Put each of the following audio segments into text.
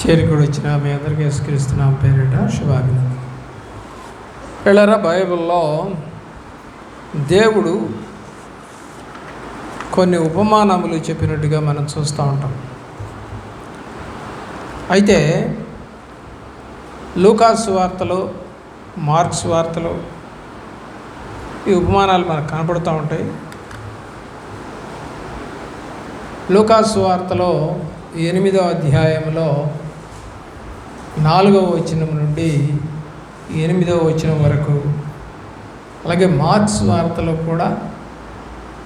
చేరికూడి వచ్చిన మీ అందరికీ యేసుక్రీస్తున్నాం పేరిట శుభాభినందన పిల్లరా బైబిల్లో దేవుడు కొన్ని ఉపమానములు చెప్పినట్టుగా మనం చూస్తూ ఉంటాం. అయితే లూకాస్ వార్తలో మార్క్స్ వార్తలో ఈ ఉపమానాలు మనకు కనపడుతూ ఉంటాయి. లూకాస్ వార్తలో ఎనిమిదో అధ్యాయంలో నాలుగవ వచనం నుండి ఎనిమిదవ వచనం వరకు అలాగే మార్క్స్ వార్తలో కూడా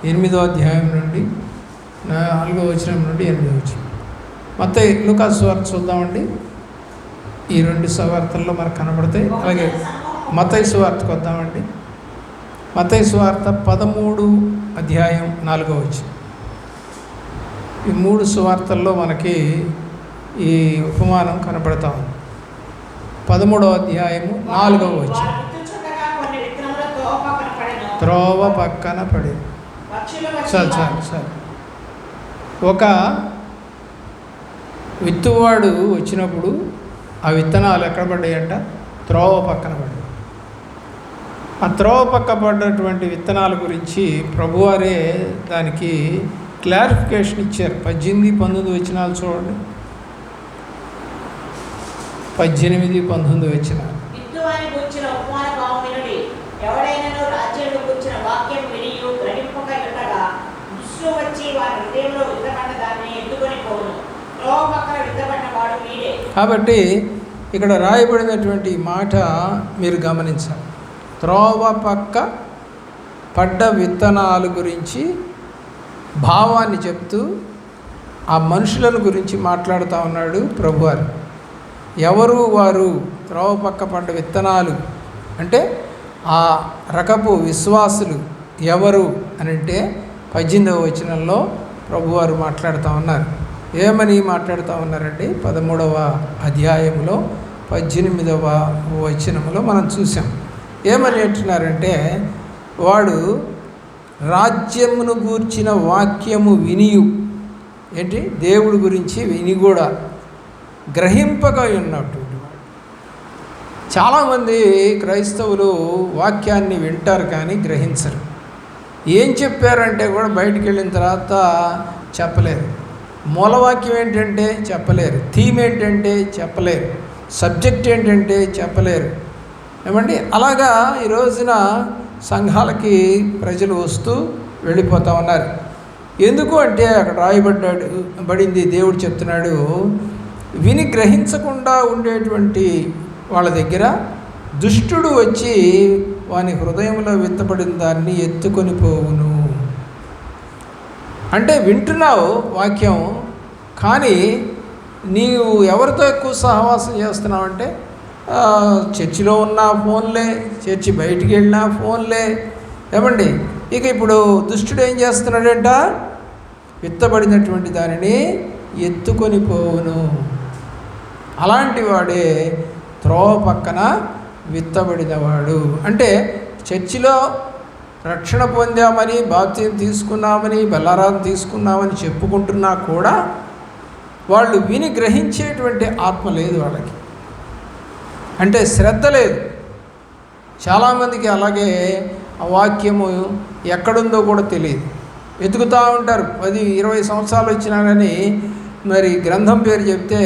ఎనిమిదవ అధ్యాయం నుండి నాలుగవ వచనం నుండి ఎనిమిదవ వచనం. మొత్తం లూకాస్ వార్త చూద్దామండి. ఈ రెండు సువార్తల్లో మనకు కనబడతాయి. అలాగే మతయి సువార్తకు వద్దామండి. మతయి సువార్త పదమూడు అధ్యాయం నాలుగవ వచనం. ఈ మూడు సువార్తల్లో మనకి ఈ ఉపమానం కనబడతా ఉంది. పదమూడవ అధ్యాయము నాలుగవ వచ్చి పక్కన త్రోవ పక్కన పడి. పక్షులు వచ్చి చాలు చాలు చాలు ఒక విత్తువాడు వచ్చినప్పుడు ఆ విత్తనాలు ఎక్కడ పడ్డాయంట? త్రోవ పక్కన పడ్డాయి. ఆ త్రోవ పక్క పడ్డటువంటి విత్తనాల గురించి ప్రభువారే దానికి క్లారిఫికేషన్ ఇచ్చారు. పద్దెనిమిది పంతొమ్మిది వచ్చినాలు చూడండి. పద్దెనిమిది పంతొమ్మిది వచ్చినాలు విత్తువాని గూర్చిన ఉపమాన భావం వినుడి ఎవడైనను రాజ్యంలో గూర్చిన వాక్యం వినియు గ్రహింపక ఉండగా దుష్టులు వచ్చి వారి హృదయంలో విత్తబడిన దాన్ని ఎత్తుకొని పోను త్రోవ పక్కన విత్తబడిన వాడు వీడే. కాబట్టి ఇక్కడ రాయబడినటువంటి మాట మీరు గమనించాలి. త్రోవ పక్క పడ్డ విత్తనాల గురించి భావాన్ని చెప్తూ ఆ మనుషులను గురించి మాట్లాడుతూ ఉన్నాడు ప్రభువారు. ఎవరు వారు త్రోవ పక్క పడ్డ విత్తనాలు? అంటే ఆ రకపు విశ్వాసులు ఎవరు అని అంటే పద్దెనిమిదవ వచనంలో ప్రభువారు మాట్లాడుతూ ఉన్నారు. ఏమని మాట్లాడుతూ ఉన్నారండి? పదమూడవ అధ్యాయంలో పద్దెనిమిదవ వచనంలో మనం చూసాం ఏమని అంటున్నారంటే వాడు రాజ్యమును గూర్చిన వాక్యము వినియు. ఏంటి? దేవుడి గురించి విని కూడా. గ్రహింపగా ఉన్నటువంటి వాడు చాలామంది క్రైస్తవులు వాక్యాన్ని వింటారు కానీ గ్రహించరు. ఏం చెప్పారంటే కూడా బయటికి వెళ్ళిన తర్వాత చెప్పలేరు. మూలవాక్యం ఏంటంటే చెప్పలేరు. థీమ్ ఏంటంటే చెప్పలేరు. సబ్జెక్ట్ ఏంటంటే చెప్పలేరు. ఏమండి? అలాగా ఈ రోజున సంఘాలకి ప్రజలు వస్తూ వెళ్ళిపోతూ ఉన్నారు. ఎందుకు అంటే అక్కడ రాయబడ్డాడు పడింది దేవుడు చెప్తున్నాడు విని గ్రహించకుండా ఉండేటువంటి వాళ్ళ దగ్గర దుష్టుడు వచ్చి వాని హృదయంలో విత్తబడిన దాన్ని ఎత్తుకొని పోవును. అంటే వింటున్నావు వాక్యం కానీ నీవు ఎవరితో ఎక్కువ సహవాసం చేస్తున్నావు అంటే చర్చిలో ఉన్న ఫోన్లే చర్చి బయటికి వెళ్ళినా ఫోన్లే. ఏమండి? ఇక ఇప్పుడు దుష్టుడు ఏం చేస్తున్నాడంట? విత్తబడినటువంటి దానిని ఎత్తుకొని పోవును. అలాంటి వాడే త్రోవ పక్కన విత్తబడినవాడు. అంటే చర్చిలో రక్షణ పొందామని బాప్త్యం తీసుకున్నామని బెల్లారాన్ని తీసుకున్నామని చెప్పుకుంటున్నా కూడా వాళ్ళు విని గ్రహించేటువంటి ఆత్మ లేదు వాళ్ళకి. అంటే శ్రద్ధ లేదు. చాలామందికి అలాగే ఆ వాక్యము ఎక్కడుందో కూడా తెలియదు. వెతుకుతూ ఉంటారు. పది ఇరవై సంవత్సరాలు వచ్చినా కానీ మరి గ్రంథం పేరు చెప్తే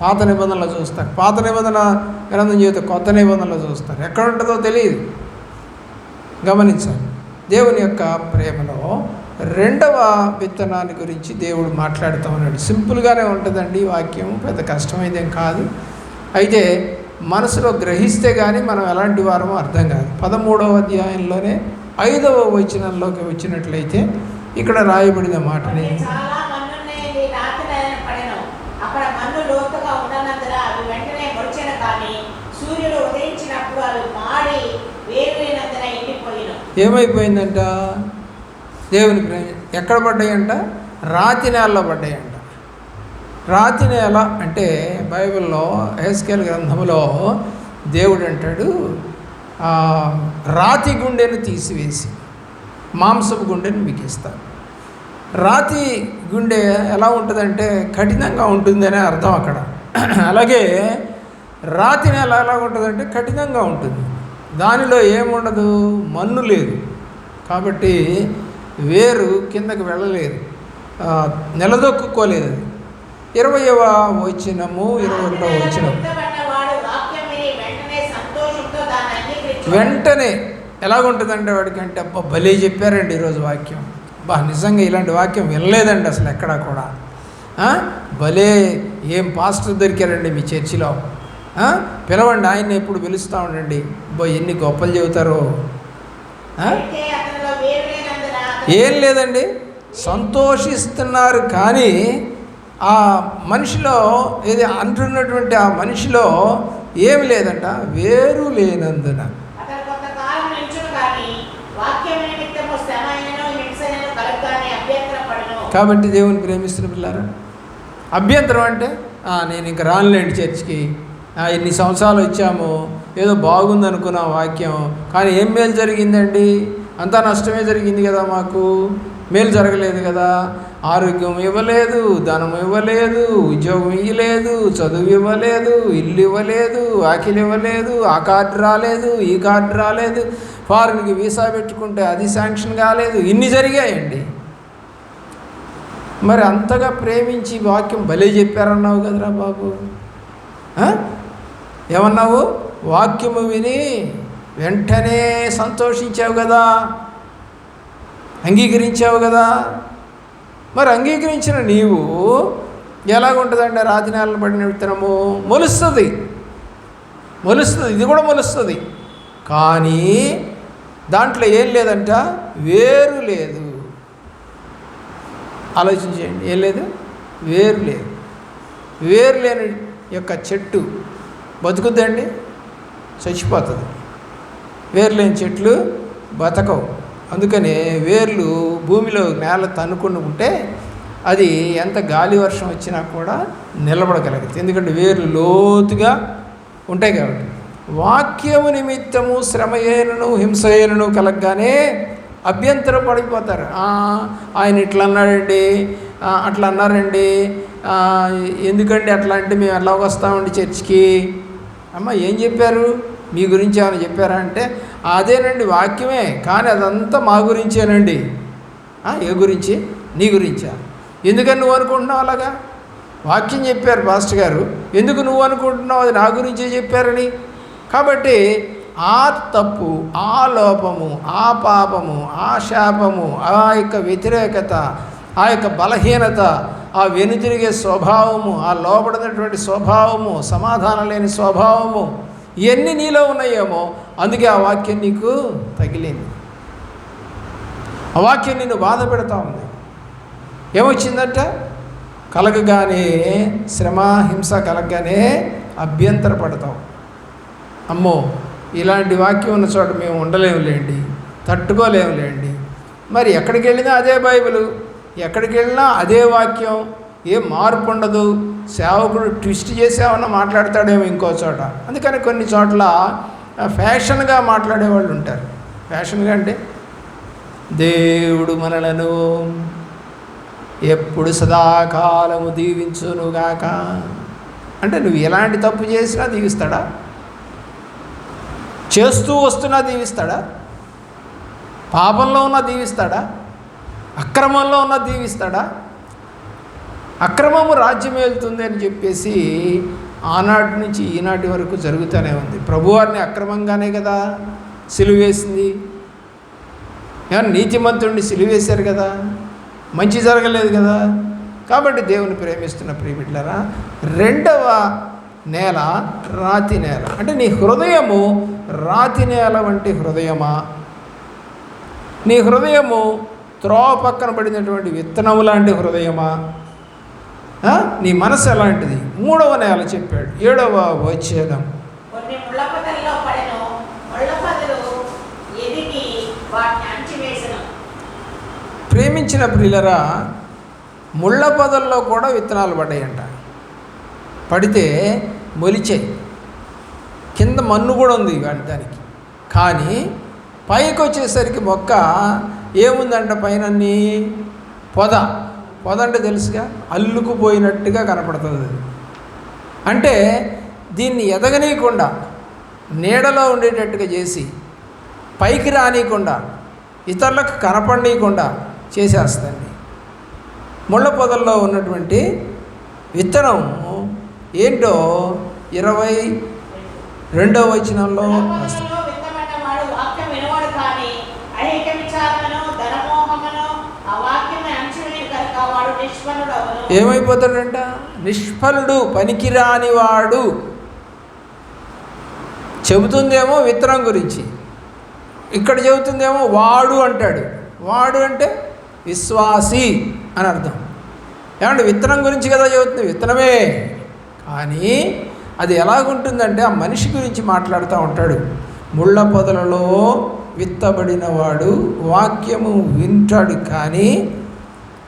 పాత నిబంధనలు చూస్తారు. పాత నిబంధన గ్రంథం చెబితే కొత్త నిబంధనలు చూస్తారు. ఎక్కడ ఉంటుందో తెలియదు. గమనించాలి. దేవుని యొక్క ప్రేమలో రెండవ విత్తనాన్ని గురించి దేవుడు మాట్లాడుతూ ఉన్నాడు. సింపుల్గానే ఉంటుందండి వాక్యం. పెద్ద కష్టమైందేం కాదు. అయితే మనసులో గ్రహిస్తే కానీ మనం ఎలాంటి వారమో అర్థం కాదు. పదమూడవ అధ్యాయంలోనే ఐదవ వచనంలోకి వచ్చినట్లయితే ఇక్కడ రాయబడిన మాటని కొన్ని చాలా మన్నున్నాయి రాతి నేల పడెను అక్కడ మన్ను లోతుగా ఉండనందున అవి వెంటనే మొలిచెను కానీ సూర్యుడు ఉదయించినప్పుడు అవి మాడి వేరులేనందున ఎండిపోయిను ఏమైపోయిందంట? దేవుని ప్రేమ. ఎక్కడ పడ్డాయంట? రాతి నేలలో పడ్డాయంట. రాతి నేల అంటే బైబిల్లో హెస్కేల్ గ్రంథంలో దేవుడు అంటాడు రాతి గుండెను తీసివేసి మాంసపు గుండెను మీకు రాతి గుండె ఎలా ఉంటుందంటే కఠినంగా ఉంటుందనే అర్థం అక్కడ. అలాగే రాతి నేల ఎలా ఉంటుందంటే కఠినంగా ఉంటుంది. దానిలో ఏముండదు? మన్ను లేదు. కాబట్టి వేరు కిందకి వెళ్ళలేదు. నిలదొక్కుకోలేదు. అది ఇరవయవ వచ్చినము ఇరవై ఒకటవ వచ్చినము వెంటనే ఎలాగుంటుందంటే వాడికి అంటే అబ్బా భలే చెప్పారండి ఈరోజు వాక్యం. బా నిజంగా ఇలాంటి వాక్యం వినలేదండి అసలు ఎక్కడా కూడా. భలే ఏం పాస్టర్ దొరికారండి మీ చర్చిలో. పిలవండి ఆయన్ని ఎప్పుడు పిలుస్తూ ఉండండి. బో ఎన్ని గొప్పలు చెబుతారో. ఏం లేదండి. సంతోషిస్తున్నారు కానీ ఆ మనిషిలో ఏది అంటున్నటువంటి ఆ మనిషిలో ఏమి లేదంట వేరు లేనందున. కాబట్టి దేవుని ప్రేమిస్తున్న పిల్లారా? అభ్యంతరం అంటే "ఆ, నేను ఇంక రానులేండి చర్చికి ఇన్ని సంవత్సరాలు వచ్చాము ఏదో బాగుంది అనుకున్న వాక్యం. కానీ ఏం మేలు జరిగిందండి? అంతా నష్టమే జరిగింది కదా మాకు. మేలు జరగలేదు కదా. ఆరోగ్యం ఇవ్వలేదు ధనం ఇవ్వలేదు ఉద్యోగం ఇవ్వలేదు చదువు ఇవ్వలేదు ఇల్లు ఇవ్వలేదు ఆకిలి ఇవ్వలేదు ఆ కార్డు రాలేదు ఈ కార్డు రాలేదు. ఫారిన్కి వీసా పెట్టుకుంటే అది శాంక్షన్ కాలేదు. ఇన్ని జరిగాయండి. మరి అంతగా ప్రేమించి వాక్యం భలే చెప్పారన్నావు కదరా బాబు. ఏమన్నావు? వాక్యము విని వెంటనే సంతోషించావు కదా? అంగీకరించావు కదా? మరి అంగీకరించిన నీవు ఎలాగుంటుందంటే రాజనాలను పడిన విత్తనము మొలుస్తుంది. మొలుస్తుంది. ఇది కూడా మొలుస్తుంది. కానీ దాంట్లో ఏం లేదంట? వేరు లేదు. ఆలోచించేయండి. ఏం లేదు? వేరు లేదు. వేరు లేని యొక్క చెట్టు బతుకుద్దండి? చచ్చిపోతుంది. వేర్లేని చెట్లు బతకవు. అందుకని వేర్లు భూమిలో నేల తన్నుకుని ఉంటే అది ఎంత గాలి వర్షం వచ్చినా కూడా నిలబడగలుగుతుంది ఎందుకంటే వేర్లు లోతుగా ఉంటాయి కాబట్టి. వాక్యము నిమిత్తము శ్రమయేనను హింసయేనను కలగగానే అభ్యంతరం పడిపోతారు. ఆయన ఇట్లా అన్నాడండి అట్లా అన్నారండి ఎందుకండి అట్లా అంటే మేము ఎలా వస్తామండి చర్చికి? అమ్మ ఏం చెప్పారు? మీ గురించి ఏమైనా చెప్పారా అంటే అదేనండి వాక్యమే కానీ అదంతా మా గురించేనండి. ఏ గురించి? నీ గురించా? ఎందుకని నువ్వు అనుకుంటున్నావు అలాగా? వాక్యం చెప్పారు పాస్టర్ గారు. ఎందుకు నువ్వు అనుకుంటున్నావు? అది నా గురించే చెప్పారని. కాబట్టి ఆ తప్పు ఆ లోపము ఆ పాపము ఆ శాపము ఆ యొక్క వ్యతిరేకత ఆ యొక్క బలహీనత ఆ వెనుతిరిగే స్వభావము ఆ లోపడినటువంటి స్వభావము సమాధానం లేని స్వభావము ఇవన్నీ నీలో ఉన్నాయేమో అందుకే ఆ వాక్యం నీకు తగిలింది. ఆ వాక్యం నిన్ను బాధ పెడతా ఉంది. ఏమొచ్చిందంట? కలగగానే శ్రమ హింస కలగగానే అభ్యంతర పడతాం అమ్మో ఇలాంటి వాక్యం ఉన్న చోట మేము ఉండలేములేండి తట్టుకోలేములేండి. మరి ఎక్కడికి వెళ్ళినా అదే బైబిల్. ఎక్కడికి వెళ్ళినా అదే వాక్యం ఏం మార్పు ఉండదు. సేవకుడు ట్విస్ట్ చేసేమన్నా మాట్లాడతాడేమో ఇంకో చోట. అందుకని కొన్ని చోట్ల ఫ్యాషన్గా మాట్లాడే వాళ్ళు ఉంటారు. ఫ్యాషన్గా అంటే దేవుడు మనలను ఎప్పుడు సదాకాలము దీవించునుగాక. అంటే నువ్వు ఎలాంటి తప్పు చేసినా దీవిస్తాడా? చేస్తూ వస్తున్నా దీవిస్తాడా? పాపంలో ఉన్న దీవిస్తాడా? అక్రమంలో ఉన్న దీవిస్తాడా? అక్రమము రాజ్యం వెళ్తుంది అని చెప్పేసి ఆనాటి నుంచి ఈనాటి వరకు జరుగుతూనే ఉంది. ప్రభువారిని అక్రమంగానే కదా సిలువేసింది ఏమన్నా నీతిమంతుడిని సిలువేశారు కదా? మంచి జరగలేదు కదా? కాబట్టి దేవుని ప్రేమిస్తున్న ప్రియమిట్లరా రెండవ నేల రాతి నేల. అంటే నీ హృదయము రాతి నేల వంటి హృదయమా? నీ హృదయము త్రోవ పక్కన పడినటువంటి విత్తనము లాంటి హృదయమా? నీ మనసు ఎలాంటిది? మూడవ నేల చెప్పాడు. ఏడవ వచ్చేదం ప్రేమించిన ప్రియులరా ముళ్ళ పొదల్లో కూడా విత్తనాలు పడ్డాయంట. పడితే మొలిచాయి. కింద మన్ను కూడా ఉంది దానికి. కానీ పైకి వచ్చేసరికి మొక్క ఏముందంట పైన పొద. పొద అంటే తెలుసుగా? అల్లుకుపోయినట్టుగా కనపడుతుంది. అది అంటే దీన్ని ఎదగనీయకుండా నీడలో ఉండేటట్టుగా చేసి పైకి రానియకుండా ఇతరులకు కనపడనీయకుండా చేసేస్తండి. ముళ్ళ పొదల్లో ఉన్నటువంటి విత్తనం ఏంటో? ఇరవై రెండవ వచనంలో వస్తుంది ధనమోహములో విత్తబడ్డవాడు వాక్యం వినవాడు కానీ ఐహిక విచారణను ధనమోహమును ఆ వాక్యమే అంచువేయడు కనుక వాడు నిష్ఫలుడవను ఏమైపోతాడంట? నిష్ఫలుడు పనికిరానివాడు. చెబుతుందేమో విత్తనం గురించి. ఇక్కడ చెబుతుందేమో వాడు అంటాడు. వాడు అంటే విశ్వాసి అని అర్థం. ఏమంటే విత్తనం గురించి కదా చెబుతుంది? విత్తనమే. కానీ అది ఎలాగుంటుందంటే ఆ మనిషి గురించి మాట్లాడుతూ ఉంటాడు. ముళ్ళ పొదలలో విత్తబడిన వాడు వాక్యము వింటాడు కానీ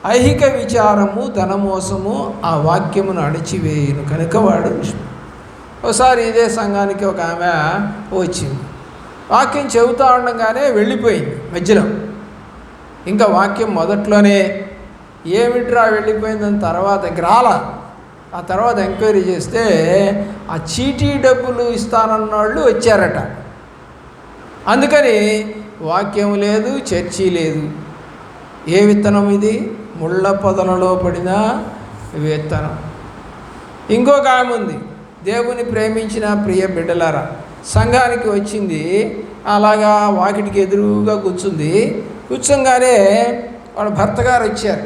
ఐహిక విచారము ధనమోసము ఆ వాక్యమును అణచివేయను. కనుక వాడు ఒకసారి ఇదే సంఘానికి ఒక ఆమె వచ్చింది. వాక్యం చెబుతూ ఉండగానే వెళ్ళిపోయింది మధ్యలో. ఇంకా వాక్యం మొదట్లోనే ఏమిట్రా వెళ్ళిపోయిందని తర్వాత గ్రాల ఆ తర్వాత ఎంక్వైరీ చేస్తే ఆ చీటీ డబ్బులు ఇస్తానన్న వాళ్ళు వచ్చారట. అందుకని వాక్యం లేదు చర్చి లేదు. ఏ విత్తనం ఇది? ముళ్ళ పొదనలో పడిన విత్తనం. ఇంకొక ఆమె ఉంది. దేవుని ప్రేమించిన ప్రియ బిడ్డలారా సంఘానికి వచ్చింది. అలాగా వాకిటికి ఎదురుగా కూర్చుంది. కూర్చోగానే వాళ్ళ భర్త గారు వచ్చారు.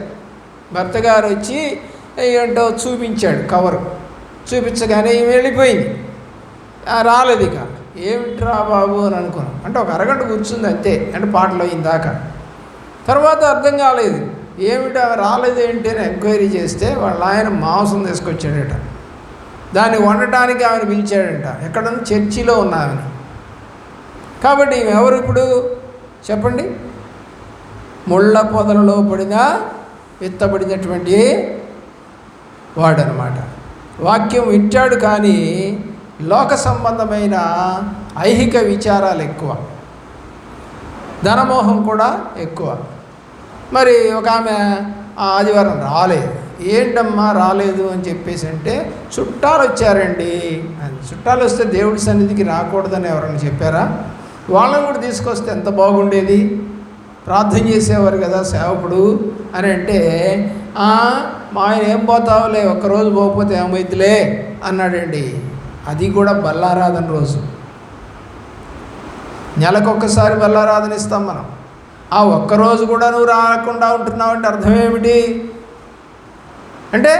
భర్త గారు వచ్చి ఏంటో చూపించాడు కవరు. చూపించగానే ఈమె వెళ్ళిపోయింది. రాలేదు ఇక. ఏమిట్రా బాబు అని అనుకున్నాం. అంటే ఒక అరగంట కూర్చుంది అంతే. అంటే పాటలు అయిందాక తర్వాత అర్థం కాలేదు. ఏమిటి రాలేదేంటి రాలేదు ఏంటి అని ఎంక్వైరీ చేస్తే వాళ్ళ ఆయన మాంసం తీసుకొచ్చాడట. దాన్ని వండటానికి ఆమెను పిలిచాడంట. ఎక్కడ చర్చిలో ఉన్న ఆమెను. కాబట్టి ఎవరు ఇప్పుడు? చెప్పండి. ముళ్ళ పొదలలో పడిన విత్తబడినటువంటి వాడనమాట. వాక్యం వింటాడు కానీ లోక సంబంధమైన ఐహిక విచారాలు ఎక్కువ. ధనమోహం కూడా ఎక్కువ. మరి ఒక ఆమె ఆ ఆదివారం రాలేదు. ఏంటమ్మా రాలేదు అని చెప్పేసి అంటే చుట్టాలు వచ్చారండి. అని. చుట్టాలు వస్తే దేవుడి సన్నిధికి రాకూడదని ఎవరైనా చెప్పారా? వాళ్ళని కూడా తీసుకొస్తే ఎంత బాగుండేది? ప్రార్థన చేసేవారు కదా సేవకుడు. అని అంటే మా ఆయన ఏం పోతావులే ఒక్కరోజు పోకపోతే ఏమైతులే అన్నాడండి. అది కూడా బల్లారాధన రోజు. నెలకొకసారి బల్లారాధన ఇస్తాం మనం. ఆ ఒక్కరోజు కూడా నువ్వు రాకుండా ఉంటున్నావు అంటే అర్థం ఏమిటి అంటే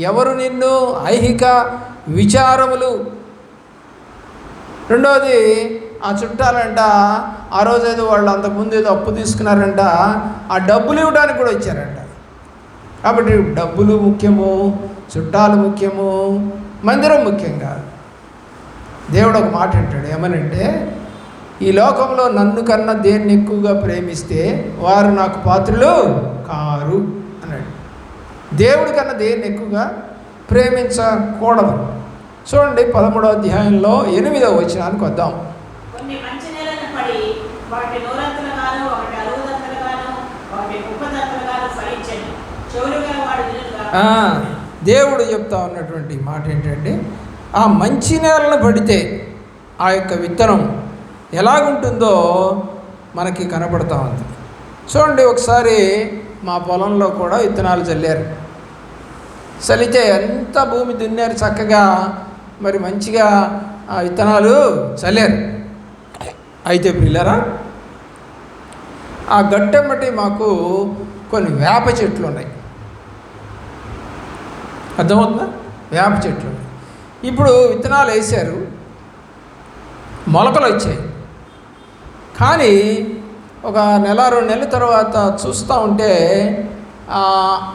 ఎవరు నిన్ను ఐహిక విచారములు? రెండవది ఆ చుట్టాలంట ఆ రోజు ఏదో వాళ్ళు అంతకుముందు ఏదో అప్పు తీసుకున్నారంట ఆ డబ్బులు ఇవ్వడానికి కూడా వచ్చారంట. కాబట్టి డబ్బులు ముఖ్యము చుట్టాలు ముఖ్యము మందిరం ముఖ్యం కాదు. దేవుడు ఒక మాట అంటాడు ఏమనంటే ఈ లోకంలో నన్ను కన్నా దేన్ని ఎక్కువగా ప్రేమిస్తే వారు నాకు పాత్రులు కారు అన్నాడు. దేవుడి కన్నా దేన్ని ఎక్కువగా ప్రేమించకూడదు. చూడండి పదమూడవ అధ్యాయంలో ఎనిమిదవ వచనానికి వద్దాం. దేవుడు చెప్తా ఉన్నటువంటి మాట ఏంటంటే ఆ మంచి నేలను పడితే ఆ యొక్క విత్తనం ఎలాగుంటుందో మనకి కనపడతా ఉంది. చూడండి ఒకసారి మా పొలంలో కూడా విత్తనాలు చల్లారు. చలితే ఎంత భూమి దున్నారు చక్కగా మరి మంచిగా ఆ విత్తనాలు చల్లారు. అయితే పిల్లరా ఆ గట్టెమ్మటి మాకు కొన్ని వేప చెట్లు ఉన్నాయి. అర్థమవుతుందా? వేప చెట్లు ఉన్నాయి. ఇప్పుడు విత్తనాలు వేశారు మొలకలు వచ్చాయి. కానీ ఒక నెల రెండు నెలల తర్వాత చూస్తూ ఉంటే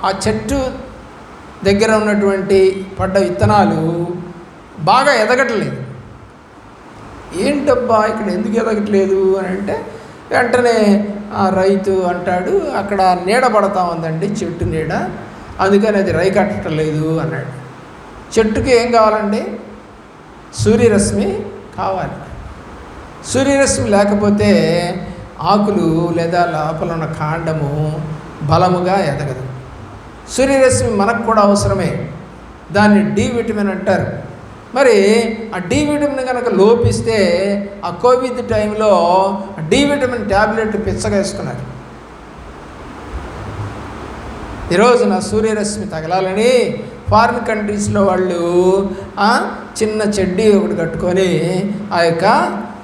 ఆ చెట్టు దగ్గర ఉన్నటువంటి పడ్డ విత్తనాలు బాగా ఎదగట్లేదు. ఏంటబ్బా ఇక్కడ ఎందుకు ఎదగట్లేదు అని అంటే వెంటనే ఆ రైతు అంటాడు అక్కడ నీడ పడతా ఉందండి చెట్టు నీడ. అందుకని అది రై కట్టలేదు అన్నాడు. చెట్టుకి ఏం కావాలండి? సూర్యరశ్మి కావాలి. సూర్యరశ్మి లేకపోతే ఆకులు లేదా లోపల ఉన్న కాండము బలముగా ఎదగదు. సూర్యరశ్మి మనకు కూడా అవసరమే. దాన్ని డి విటమిన్ అంటారు. మరి ఆ డి విటమిన్ కనుక లోపిస్తే ఆ కోవిడ్ టైంలో డి విటమిన్ ట్యాబ్లెట్ పిచ్చగా వేసుకున్నారు. ఈరోజున సూర్యరశ్మి తగలాలని ఫారిన్ కంట్రీస్లో వాళ్ళు చిన్న చెడ్డీ ఒకటి కట్టుకొని ఆ యొక్క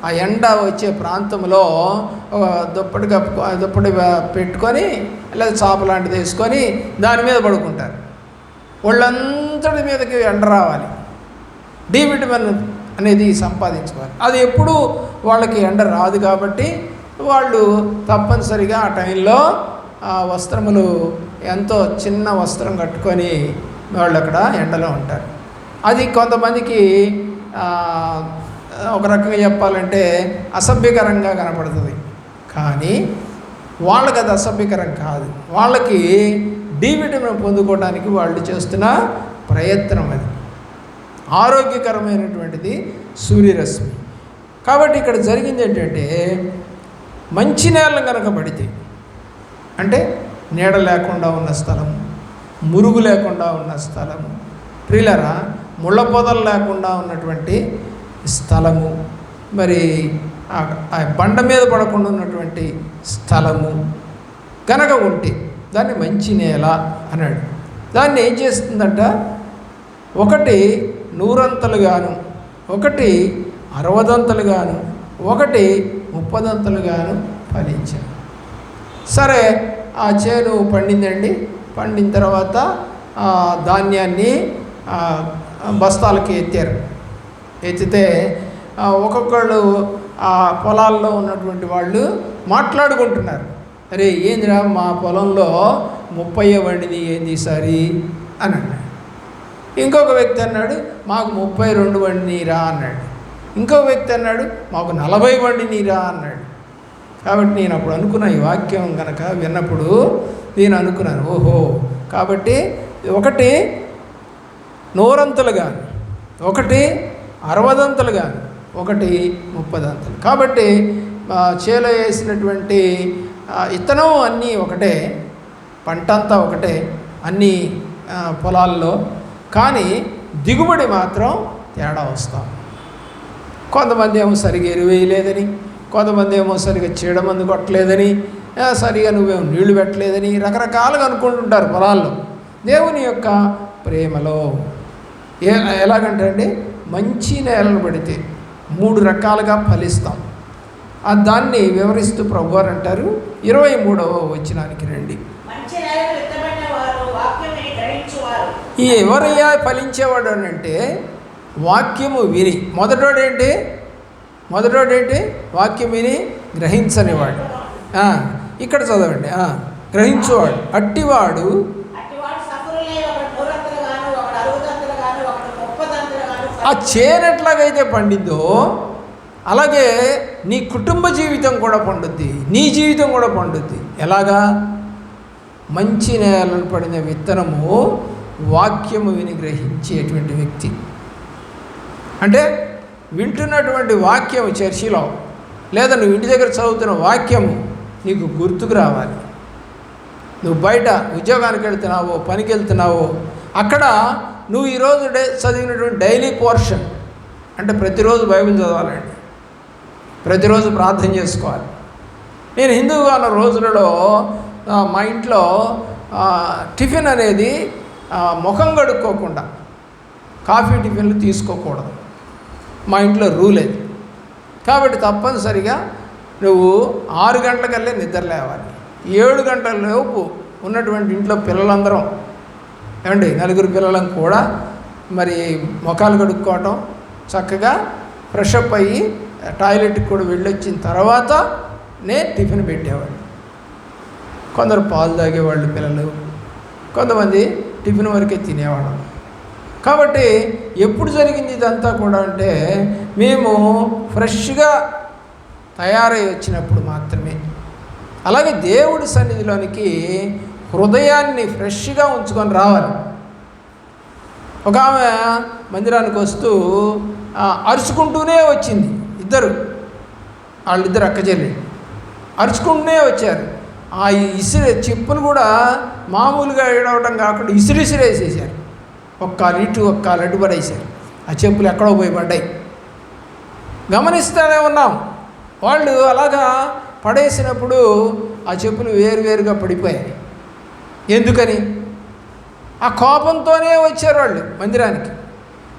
ఆ ఎండ వచ్చే ప్రాంతంలో ఒక దుప్పటి కప్పు దుప్పటి పెట్టుకొని లేదా చాప లాంటిది వేసుకొని దాని మీద పడుకుంటారు. వాళ్ళంతటి మీదకి ఎండ రావాలి. డి విటమిన్ అనేది సంపాదించుకోవాలి. అది ఎప్పుడు వాళ్ళకి ఎండ రాదు కాబట్టి వాళ్ళు తప్పనిసరిగా ఆ టైంలో ఆ వస్త్రములు ఎంతో చిన్న వస్త్రం కట్టుకొని వాళ్ళు అక్కడ ఎండలో ఉంటారు. అది కొంతమందికి ఒక రకంగా చెప్పాలంటే అసభ్యకరంగా కనపడుతుంది. కానీ వాళ్ళకి అది అసభ్యకరం కాదు. వాళ్ళకి డి విటమిన్ పొందుకోవడానికి వాళ్ళు చేస్తున్న ప్రయత్నం అది. ఆరోగ్యకరమైనటువంటిది సూర్యరశ్మి. కాబట్టి ఇక్కడ జరిగింది ఏంటంటే మంచి నేలను కనుక పడితే అంటే నీడ లేకుండా ఉన్న స్థలం మురుగు లేకుండా ఉన్న స్థలం ప్రియులరా ముళ్ళ పొదలు లేకుండా ఉన్నటువంటి స్థలము. మరి ఆ బండ మీద పడకుండా ఉన్నటువంటి స్థలము కనుక ఉంటే దాన్ని మంచి నేల అన్నాడు. దాన్ని ఏం చేస్తుందంట? ఒకటి నూరంతలుగాను ఒకటి అరవదంతలుగాను ఒకటి ముప్పదంతలుగాను ఫలించాను సరే ఆ చేను పండిందండి. పండిన తర్వాత ఆ ధాన్యాన్ని బస్తాలకి ఎత్తారు. ఎత్తితే ఒక్కొక్కళ్ళు ఆ పొలాల్లో ఉన్నటువంటి వాళ్ళు మాట్లాడుకుంటున్నారు. అరే ఏందిరా మా పొలంలో ముప్పై వండిని ఏంది ఈసారి అని అన్నాడు. ఇంకొక వ్యక్తి అన్నాడు మాకు ముప్పై రెండు వండినీరా అన్నాడు. ఇంకొక వ్యక్తి అన్నాడు మాకు నలభై వండినీరా అన్నాడు. కాబట్టి నేను అప్పుడు అనుకున్న ఈ వాక్యం కనుక విన్నప్పుడు నేను అనుకున్నాను ఓహో. కాబట్టి ఒకటి నూరంతులు కానీ ఒకటి అరవదంతలు కానీ ఒకటి ముప్పదంతలు. కాబట్టి చేలో వేసినటువంటి ఇతనం ఇత్తనం అన్నీ ఒకటే పంట అంతా ఒకటే అన్ని పొలాల్లో. కానీ దిగుబడి మాత్రం తేడా వస్తాం కొంతమంది ఏమో సరిగా ఎరువేయలేదని కొంతమంది ఏమో సరిగా చీడమందు కొట్టలేదని సరిగా నువ్వేమో నీళ్ళు పెట్టలేదని రకరకాలుగా అనుకుంటుంటారు పొలాల్లో. దేవుని యొక్క ప్రేమలో ఏ ఎలాగంటే అండి మంచి నేలను పడితే మూడు రకాలుగా ఫలిస్తాం. ఆ దాన్ని వివరిస్తూ ప్రభు అంటారు. ఇరవై మూడవ వచ్చినానికి రండి. ఈ ఎవరయ్యా ఫలించేవాడు అని అంటే వాక్యము విని. మొదటోడేంటి మొదటోడేంటి వాక్యం విని గ్రహించనివాడు. ఇక్కడ చదవండి. గ్రహించువాడు. అట్టివాడు సఫరులై ఒకడు నూరంతలు గాను ఒకడు అరుగుదంతలు గాను ఒకడు ఆ చేను ఆ చేనెట్లాగైతే పండిందో అలాగే నీ కుటుంబ జీవితం కూడా పండుద్ది నీ జీవితం కూడా పండుద్ది. ఎలాగా? మంచి నేలను పడిన విత్తనము వాక్యము విని గ్రహించేటువంటి వ్యక్తి. అంటే వింటున్నటువంటి వాక్యము చర్చిలో లేదా నువ్వు ఇంటి దగ్గర చదువుతున్న వాక్యము నీకు గుర్తుకు రావాలి. నువ్వు బయట ఉద్యోగానికి వెళ్తున్నావో పనికి వెళ్తున్నావో అక్కడ నువ్వు ఈరోజు డే చదివినటువంటి డైలీ పోర్షన్ అంటే ప్రతిరోజు బైబిల్ చదవాలండి. ప్రతిరోజు ప్రార్థన చేసుకోవాలి. నేను హిందూ వాళ్ళ రోజులలో మా ఇంట్లో టిఫిన్ అనేది ముఖం కడుక్కోకుండా కాఫీ టిఫిన్లు తీసుకోకూడదు. మా ఇంట్లో రూల్ అది. కాబట్టి తప్పనిసరిగా నువ్వు ఆరు గంటలకల్లే నిద్ర లేవాలి. ఏడు గంటల లోపు ఉన్నటువంటి ఇంట్లో పిల్లలందరం ఏమండి నలుగురు పిల్లలను కూడా మరి ముఖాలు కడుక్కోవటం చక్కగా ఫ్రెష్ అప్ అయ్యి టాయిలెట్కి కూడా వెళ్ళొచ్చిన తర్వాత నే టిఫిన్ పెట్టేవాడిని. కొందరు పాలు తాగేవాళ్ళు పిల్లలు కొంతమంది టిఫిన్ వరకే తినేవాళ్ళం. కాబట్టి ఎప్పుడు జరిగింది ఇదంతా కూడా అంటే మేము ఫ్రెష్గా తయారై వచ్చినప్పుడు మాత్రమే. అలాగే దేవుడి సన్నిధిలోనికి హృదయాన్ని ఫ్రెష్గా ఉంచుకొని రావాలి. ఒక ఆమె మందిరానికి వస్తూ అరుచుకుంటూనే వచ్చింది. ఇద్దరు వాళ్ళిద్దరు అక్కచెల్లి అరుచుకుంటూనే వచ్చారు. ఆ ఇసిరే చెప్పులు కూడా మామూలుగా ఏడవటం కాకుండా ఇసిరిసిరేసేసారు ఒక్క ఇటు ఒక్క అడ్డు పడేసారు ఆ చెప్పులు ఎక్కడో పోయి పడ్డాయి. గమనిస్తూనే ఉన్నాం. వాళ్ళు అలాగా పడేసినప్పుడు ఆ చెప్పులు వేరువేరుగా పడిపోయాయి. ఎందుకని? ఆ కోపంతోనే వచ్చారు వాళ్ళు మందిరానికి.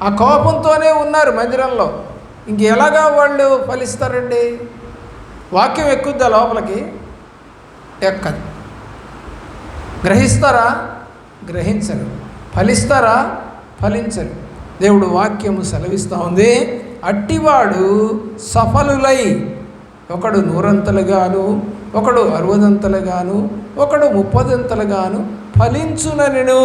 ఆ కోపంతోనే ఉన్నారు మందిరంలో. ఇంక ఎలాగా వాళ్ళు ఫలిస్తారండి? వాక్యం ఎక్కుద్దా లోపలికి? ఎక్కదు. గ్రహిస్తారా? గ్రహించరు. ఫలిస్తారా? ఫలించరు. దేవుడు వాక్యము సెలవిస్తూ ఉంది. అట్టివాడు సఫలులై ఒకడు నూరంతలుగాను ఒకడు అరవదంతలుగాను ఒకడు ముప్పదింతలుగాను ఫలించునను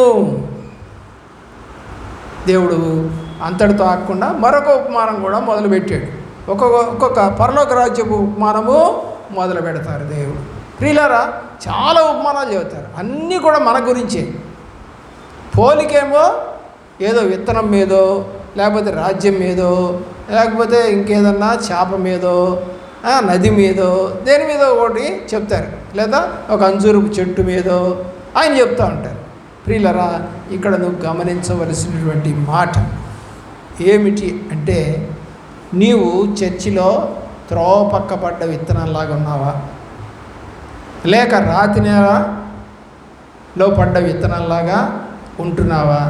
దేవుడు అంతటితో ఆకుండా మరొక ఉపమానం కూడా మొదలుపెట్టాడు. ఒక్కొక్క ఒక్కొక్క పరలోక రాజ్యపు ఉపమానము మొదలు పెడతారు దేవుడు. ప్రియులారా చాలా ఉపమానాలు చెబుతారు. అన్నీ కూడా మన గురించే. పోలికేమో ఏదో విత్తనం మీదో లేకపోతే రాజ్యం మీదో లేకపోతే ఇంకేదన్నా చేప మీదో నది మీదో దేని మీదో ఒకటి చెప్తారు. లేదా ఒక అంజూరపు చెట్టు మీదో ఆయన చెప్తూ ఉంటారు. ప్రియులరా ఇక్కడ నువ్వు గమనించవలసినటువంటి మాట ఏమిటి అంటే నీవు చర్చిలో త్రోవ పక్కపడ్డ విత్తనంలాగా ఉన్నావా? లేక రాతి నేలలో పడ్డ విత్తనంలాగా ఉంటున్నావా?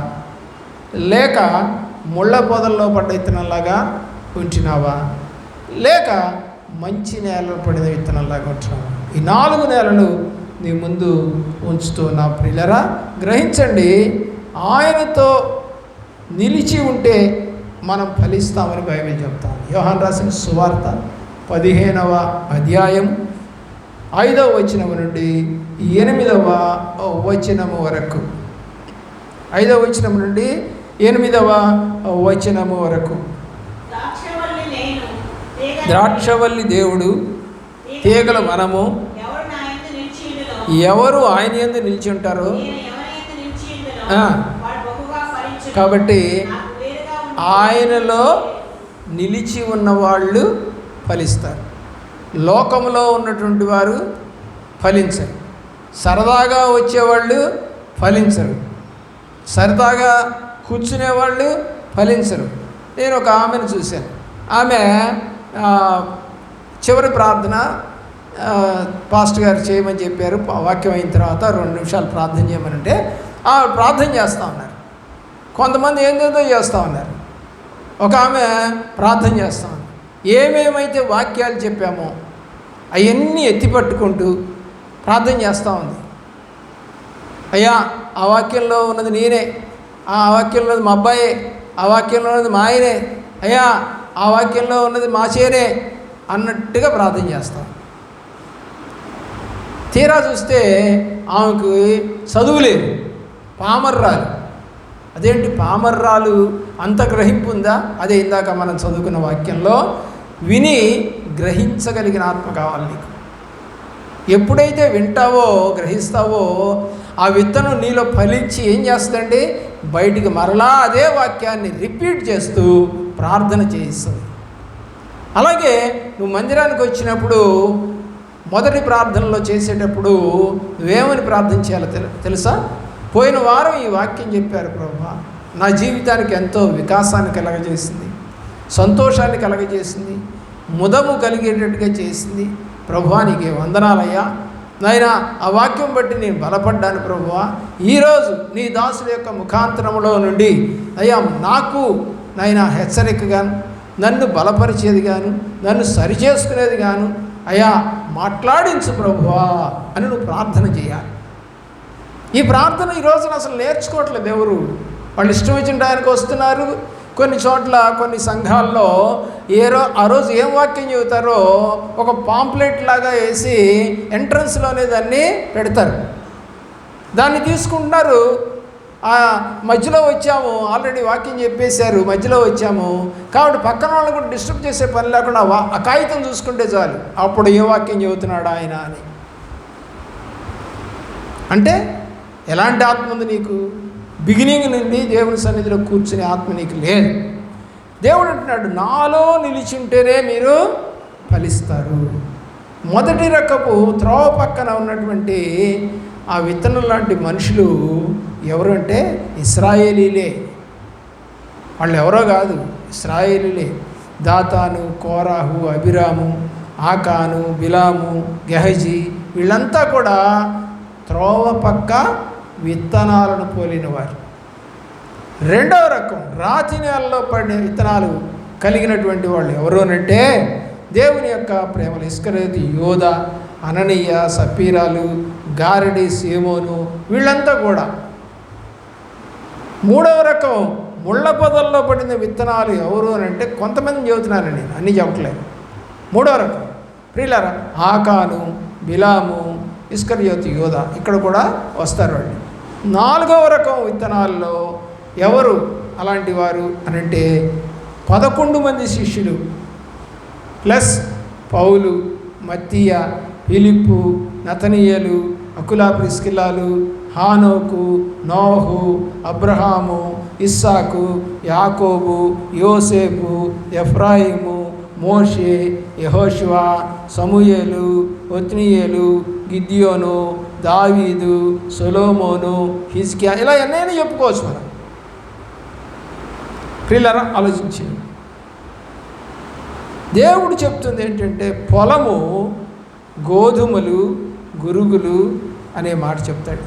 లేక ముళ్ళ పొదల్లో పడ్డ విత్తనంలాగా ఉంటున్నావా? లేక మంచి నేలలో పడిన విత్తనంలాగా ఉంటున్నావా? ఈ నాలుగు నేలలు నీ ముందు ఉంచుతూ నా ప్రియులరా గ్రహించండి ఆయనతో నిలిచి ఉంటే మనం ఫలిస్తామని బైబిల్ చెప్తాం యోహాన్ రాసిన సువార్త పదిహేనవ అధ్యాయం ఐదవ వచనము నుండి ఎనిమిదవ వచనము వరకు. ఐదవ వచనము నుండి ఎనిమిదవ వచనము వరకు. ద్రాక్షవల్లి దేవుడు తీగల మనము ఎవరు ఆయన ఎందు నిలిచి ఉంటారో. కాబట్టి ఆయనలో నిలిచి ఉన్న వాళ్ళు ఫలిస్తారు. లోకంలో ఉన్నటువంటి వారు ఫలించరు. సరదాగా వచ్చేవాళ్ళు ఫలించరు. సరదాగా కూర్చునేవాళ్ళు ఫలించరు. నేను ఒక ఆమెను చూశాను. ఆమె చివరి ప్రార్థన పాస్టర్ గారు చేయమని చెప్పారు. వాక్యం అయిన తర్వాత రెండు నిమిషాలు ప్రార్థన చేయమని అంటే ఆ ప్రార్థన చేస్తూ ఉన్నారు. కొంతమంది ఏందేదో చేస్తూ ఉన్నారు. ఒక ఆమె ప్రార్థన చేస్తూ ఉంది. ఏమేమైతే వాక్యాలు చెప్పామో అవన్నీ ఎత్తిపట్టుకుంటూ ప్రార్థన చేస్తూ ఉంది. అయ్యా ఆ వాక్యంలో ఉన్నది నేనే. ఆ వాక్యంలో ఉన్నది మా అబ్బాయే. ఆ వాక్యంలో ఉన్నది మా ఆయనే. అయ్యా ఆ వాక్యంలో ఉన్నది మా చేరే అన్నట్టుగా ప్రార్థన చేస్తాం తీరా చూస్తే ఆమెకు చదువు లేదు పామర్రాలు అదేంటి పామర్రాలు అంత గ్రహింపు ఉందా అదే ఇందాక మనం చదువుకున్న వాక్యంలో విని గ్రహించగలిగిన ఆత్మ కావాలి నీకు. ఎప్పుడైతే వింటావో గ్రహిస్తావో ఆ విత్తనం నీలో ఫలించి ఏం చేస్తుందండి? బయటికి మరలా అదే వాక్యాన్ని రిపీట్ చేస్తూ ప్రార్థన చేయిస్తుంది. అలాగే నువ్వు మందిరానికి వచ్చినప్పుడు మొదటి ప్రార్థనలో చేసేటప్పుడు నువ్వేమని ప్రార్థించాలో తెలు తెలుసా? పోయిన వారం ఈ వాక్యం చెప్పారు ప్రభా. నా జీవితానికి ఎంతో వికాసాన్ని కలగజేసింది. సంతోషాన్ని కలగజేసింది. ముదము కలిగేటట్టుగా చేసింది. ప్రభువా నీకే వందనాలయ్యా. నాయన ఆ వాక్యం బట్టి నేను బలపడ్డాను ప్రభువా ఈరోజు నీ దాసుల యొక్క ముఖాంతరంలో నుండి అయ్యా నాకు నాయన హెచ్చరికగాను నన్ను బలపరిచేది గాను నన్ను సరిచేసుకునేది గాను అయ్యా మాట్లాడించు ప్రభువా అని నువ్వు ప్రార్థన చేయాలి. ఈ ప్రార్థన ఈ రోజున అసలు నేర్చుకోవట్లేదు ఎవరు వాళ్ళు ఇష్టం వచ్చిన టయానికి వస్తున్నారు. కొన్ని చోట్ల కొన్ని సంఘాల్లో ఏ రో ఆ రోజు ఏం వాక్యం చెబుతారో ఒక పాంప్లెట్ లాగా వేసి ఎంట్రన్స్లోనే దాన్ని పెడతారు. దాన్ని తీసుకుంటున్నారు. మధ్యలో వచ్చాము. ఆల్రెడీ వాకింగ్ చెప్పేశారు మధ్యలో వచ్చాము. కాబట్టి పక్కన వాళ్ళు కూడా డిస్టర్బ్ చేసే పని లేకుండా ఆ వా- ఆ కాగితం చూసుకుంటే చాలు. అప్పుడు ఏ వాక్యం చెబుతున్నాడు ఆయన అని. అంటే ఎలాంటి ఆత్మ ఉంది నీకు? బిగినింగ్ నుండి దేవుని సన్నిధిలో కూర్చునే ఆత్మ నీకు లేదు. దేవుడు అంటున్నాడు నాలో నిలిచింటేనే మీరు ఫలిస్తారు. మొదటి రకపు త్రోవ పక్కన ఉన్నటువంటి ఆ విత్తనం లాంటి మనుషులు ఎవరంటే ఇస్రాయేలీలే. వాళ్ళు ఎవరో కాదు ఇస్రాయేలీలే. దాతాను కోరాహు అభిరాము ఆకాను బిలాము గెహజీ వీళ్ళంతా కూడా త్రోవ పక్క విత్తనాలను పోలిన వారు రెండవ రకం రాతి నేలలో పడిన విత్తనాలు కలిగినటువంటి వాళ్ళు ఎవరోనంటే దేవుని యొక్క ప్రేమలు. ఇస్కరేది యోధ అననీయ సపీరాలు గారడి సేమోను వీళ్ళంతా కూడా మూడవ రకం ముళ్ళ పొదల్లో పడిన విత్తనాలు ఎవరు అని అంటే కొంతమంది చెబుతున్నాను నేను అన్నీ చెప్పట్లేదు మూడవ రకం ప్రియులారా ఆకాను బిలాము ఇస్కర్యోతి యోధ ఇక్కడ కూడా వస్తారు వాళ్ళు. నాలుగవ రకం విత్తనాల్లో ఎవరు అలాంటి వారు అని అంటే పదకొండు మంది శిష్యులు. ప్లస్ పౌలు మత్తియ పిలిప్పు నతనీయలు అకులా ప్రిస్కిల్లాలు హానోకు నోహు అబ్రహాము ఇస్సాకు యాకోబు యోసేపు ఎఫ్రాయిము మోషే యహోషివా సమూయేలు ఒత్నియేలు గిద్యోను దావీదు సొలోమోను హిజ్కియా ఇలా ఎన్నైనా చెప్పుకోవచ్చు మనం. ప్రియులరా ఆలోచించింది దేవుడు చెప్తుంది ఏంటంటే పొలము గోధుమలు గురుగులు అనే మాట చెప్తాడు.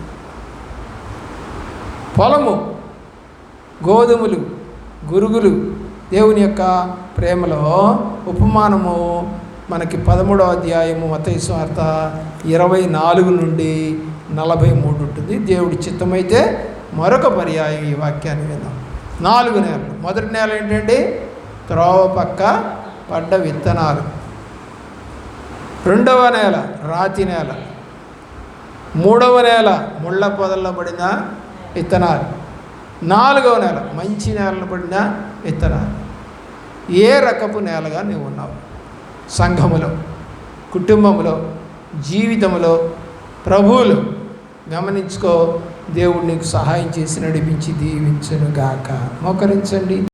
పొలము గోధుమలు గురుగులు దేవుని యొక్క ప్రేమలో ఉపమానము మనకి పదమూడవ అధ్యాయము మతయి ఇరవై నాలుగు నుండి నలభై మూడు ఉంటుంది. దేవుడి చిత్తమైతే మరొక పర్యాయం ఈ వాక్యాన్ని విందాం నాలుగు నెలలు. మొదటి నెల ఏంటంటే త్రోవ పక్క పడ్డ విత్తనాలు. రెండవ నేల రాతి నేల. మూడవ నేల ముళ్ళ పొదల్లో పడిన విత్తనాలు నాలుగవ నేల మంచి నేలను పడిన విత్తనాలు ఏ రకపు నేలగా నువ్వు ఉన్నావు? సంఘములో కుటుంబంలో జీవితంలో ప్రభువులు గమనించుకో దేవుడు నీకు సహాయం చేసి నడిపించి దీవించును గాక మోకరించండి.